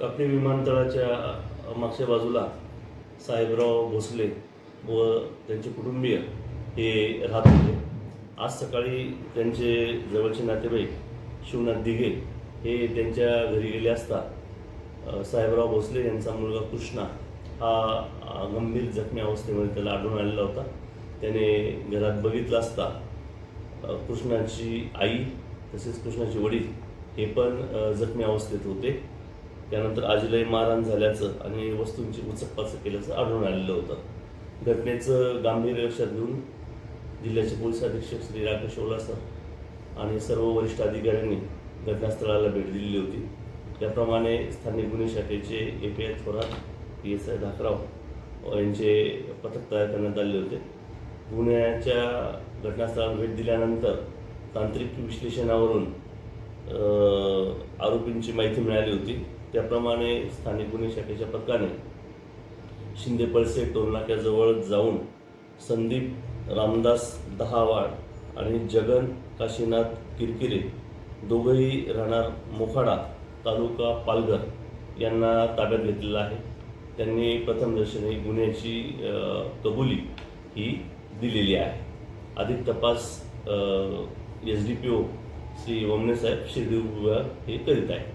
कापणी विमानतळाच्या मागच्या बाजूला साहेबराव भोसले व त्यांचे कुटुंबीय हे राहत होते. आज सकाळी त्यांचे जवळचे नातेवाईक शिवनाथ दिघे हे त्यांच्या घरी गेले असता साहेबराव भोसले यांचा मुलगा कृष्णा हा गंभीर जखमी अवस्थेमध्ये त्याला आढळून आलेला होता. त्याने घरात बघितला असता कृष्णाची आई तसेच कृष्णाचे वडील हे पण जखमी अवस्थेत होते. त्यानंतर आजीलाही मारहाण झाल्याचं आणि वस्तूंची उचकपाचक केल्याचं आढळून आलेलं होतं. घटनेचं गांभीर्य लक्षात घेऊन जिल्ह्याचे पोलीस अधीक्षक श्री राकेश ओलासर आणि सर्व वरिष्ठ अधिकाऱ्यांनी घटनास्थळाला भेट दिलेली होती. त्याप्रमाणे स्थानिक गुन्हे शाखेचे A P I Thorat P S I Dhakrao यांचे पथक तयार करण्यात आले होते. गुन्ह्याच्या घटनास्थळाला भेट दिल्यानंतर तांत्रिक विश्लेषणावरून आरोपींची माहिती मिळाली होती. त्याप्रमाणे स्थानिक गुन्हे शाखेच्या पथकाने शिंदे पळसे टोलनाक्याजवळ जाऊन संदीप रामदास दहावाड आणि जगन काशीनाथ किरकिरे दोघंही राहणार मोखाडा तालुका पालघर यांना ताब्यात घेतलेलं आहे. त्यांनी प्रथमदर्शनी गुन्ह्याची कबुली ही दिलेली आहे. अधिक तपास S D P O Shri वमनेसाहेब Shirdi हे करीत आहेत.